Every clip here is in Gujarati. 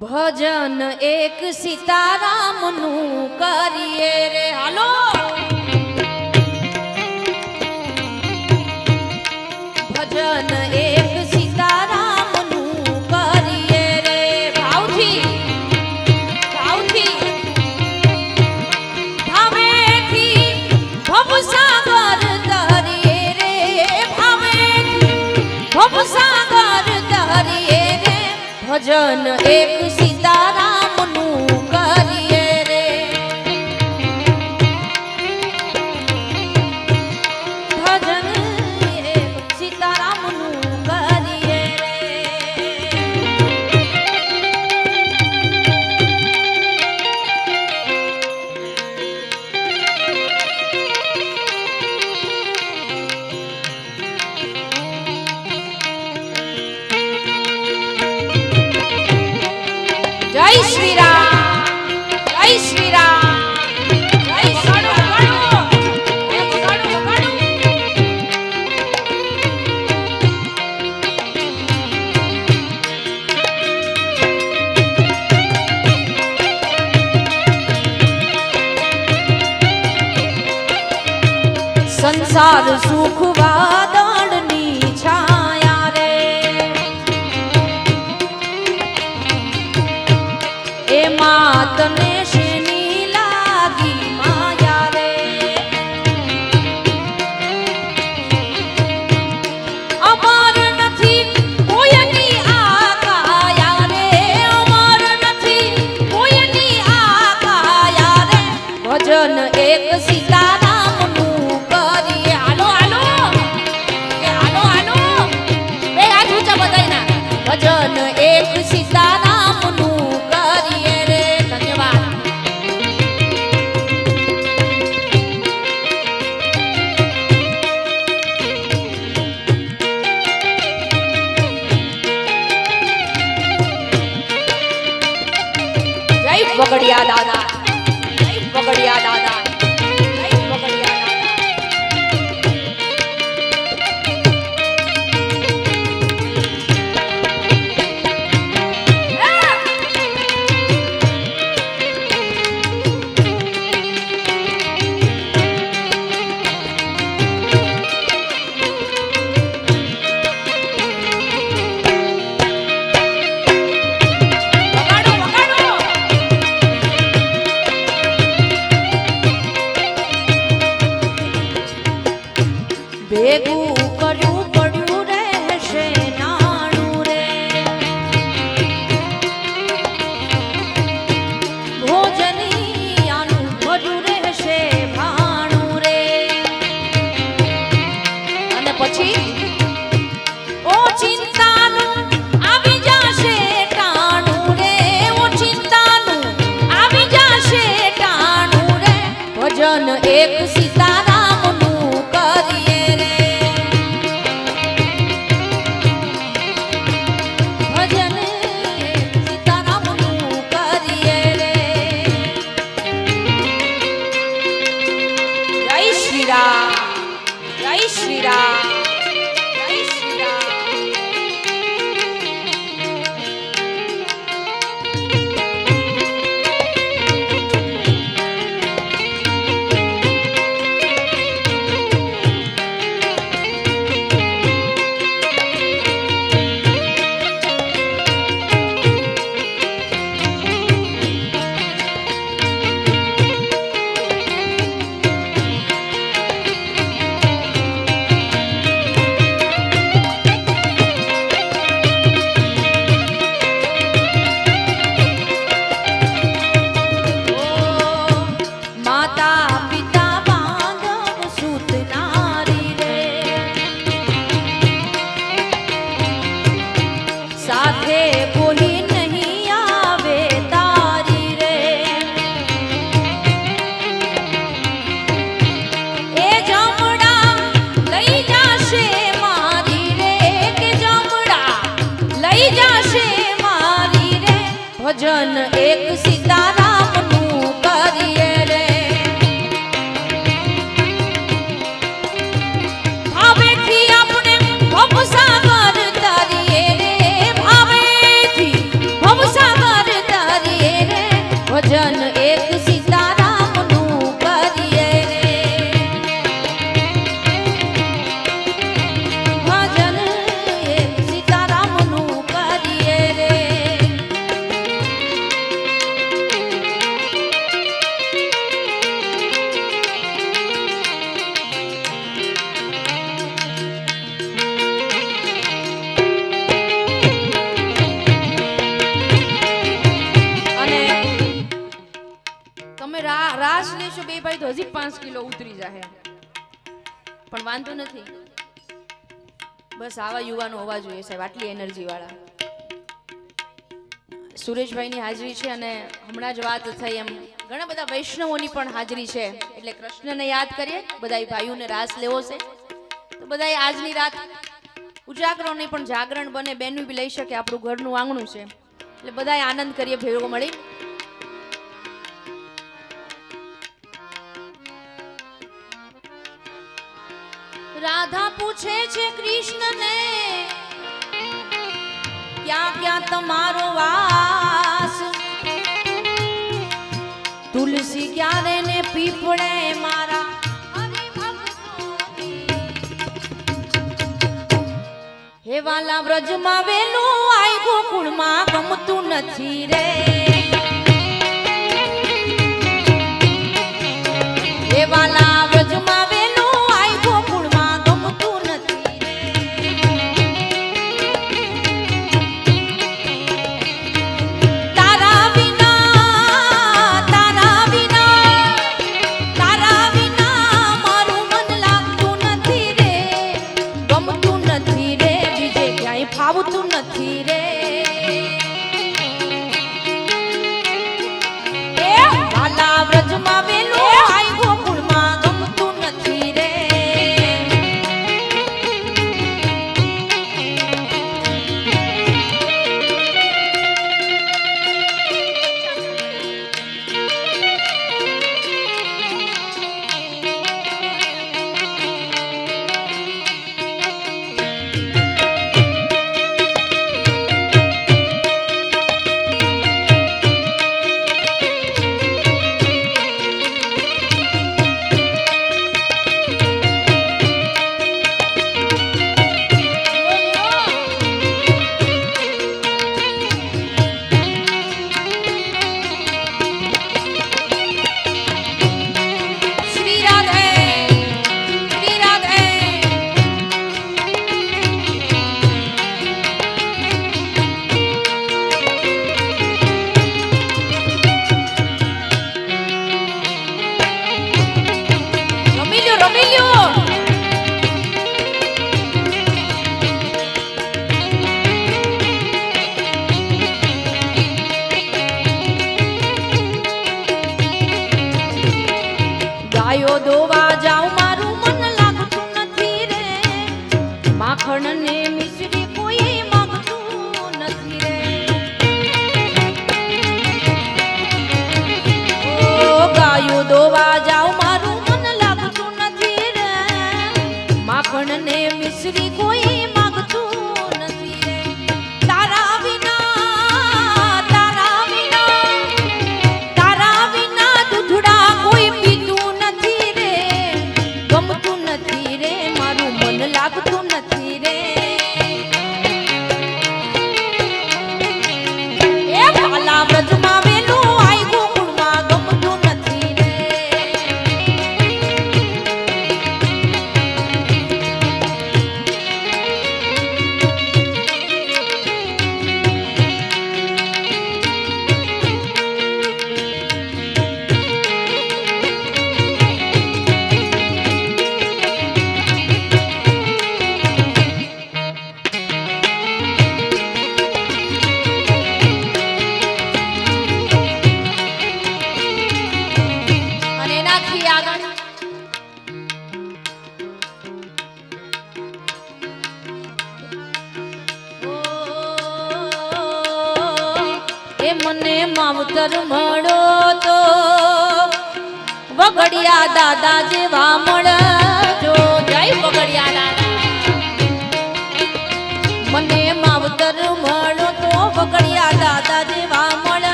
ભજન એક સીતારામનું કરીએ રે. હાલો! ભજન એક জন এক બસ આવા યુવાનો હોવા જોઈએ સાહેબ, આટલી એનર્જીવાળા સુરેશભાઈની હાજરી છે અને હમણાં જ વાત થઈ એમ. ઘણા બધા વૈષ્ણવોની પણ હાજરી છે. એટલે કૃષ્ણને યાદ કરીએ બધા ભાઈઓને રાસ લેવો છે. તો બધાએ આજની રાત ઉજાગરો નહીં પણ જાગરણ બને બેનું બી લઈ શકે આપણું ઘરનું આંગણું છે. એટલે બધાએ આનંદ કરીએ ભેગો મળી. પૂછે છે કૃષ્ણને, ક્યાં ક્યાં તમારો વાસ? તુલસી ક્યારે ને પીપળે મારા હે વાલા વ્રજમાં વેલું આઈ ગોકુળમાં ગમતું નથી રે.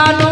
piano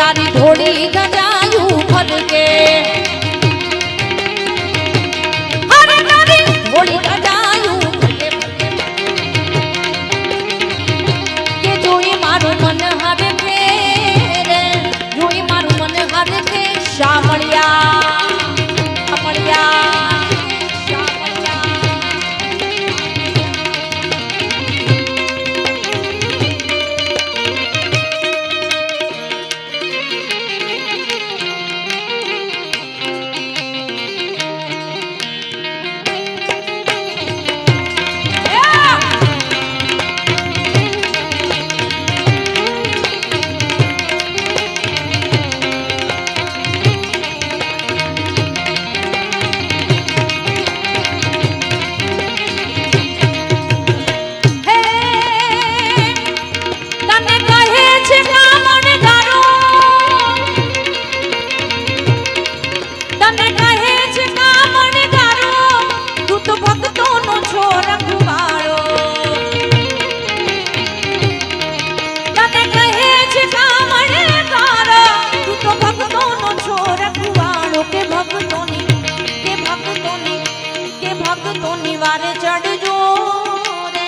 તારી ઢોળી ગજાયું ફરકે. વારે ચડજો રે.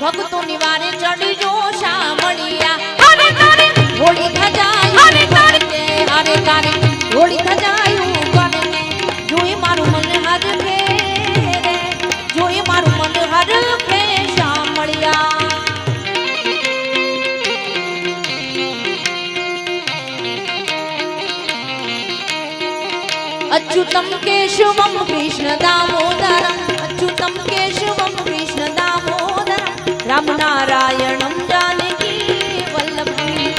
ભક્તો ની ચડજો શામળિયા. હરે તારી હોળી ધજાયું હરે તારી હરે તારી હોળી ધજાયું કરે જોઈ મારું મન હર રે જોઈ મારું મન હર રે શામળિયા. अच्युतं केशवं कृष्णदामो નારાયણમ જાનકી વલ્લભી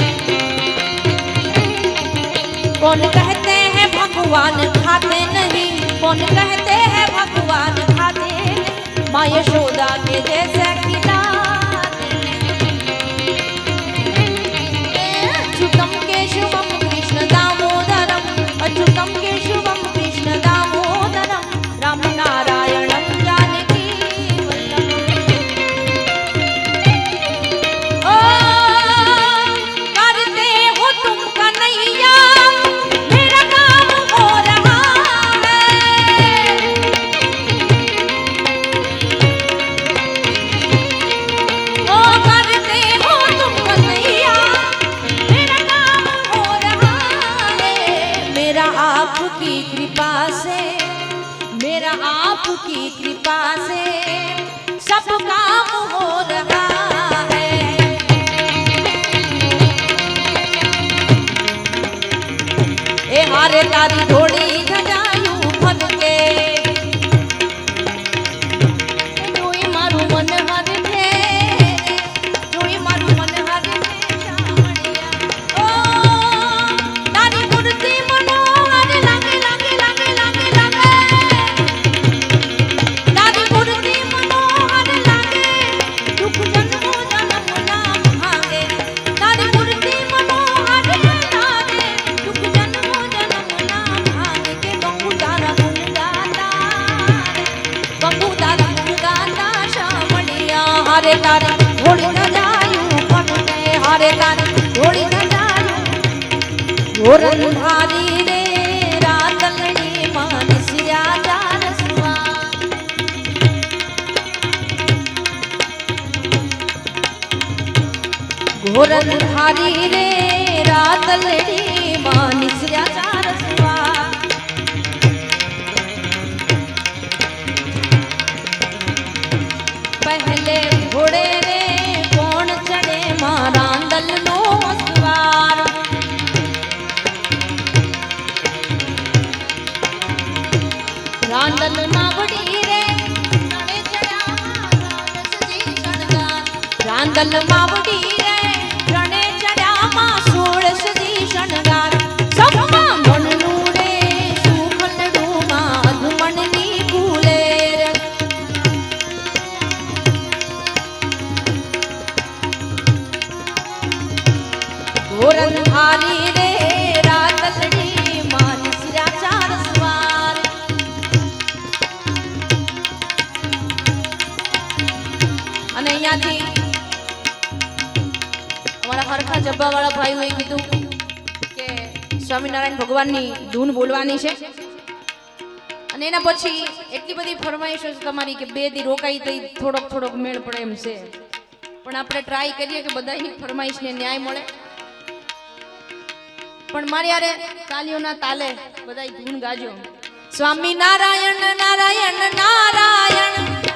કોણ કહેતે હૈ ભગવાન ખાતે નહીં કોણ કહેતે હૈ ભગવાન ખાતે નહીં મા યશોદા કે જૈસે હારે તારી ધોરણધારી રે રાતલડી માનસિયા ચારસવા. ઘોરણધારી રે રાતલડી હારી રે અને અહીંયાથી અમારા હરખા જબ્બાવાળા ભાઈઓએ કીધું કે સ્વામિનારાયણ ભગવાનની ધૂન બોલવાની છે. અને એના પછી એટલી બધી ફરમાઈશો છે તમારી કે બે દી રોકાઈ થઈ થોડોક થોડોક મેળ પડે એમ છે. પણ આપણે ટ્રાય કરીએ કે બધાની ફરમાઈશને ન્યાય મળે. પણ મારી યારે તાલીઓના તાલે બધાય ધૂન ગાજો. સ્વામી નારાયણ નારાયણ નારાયણ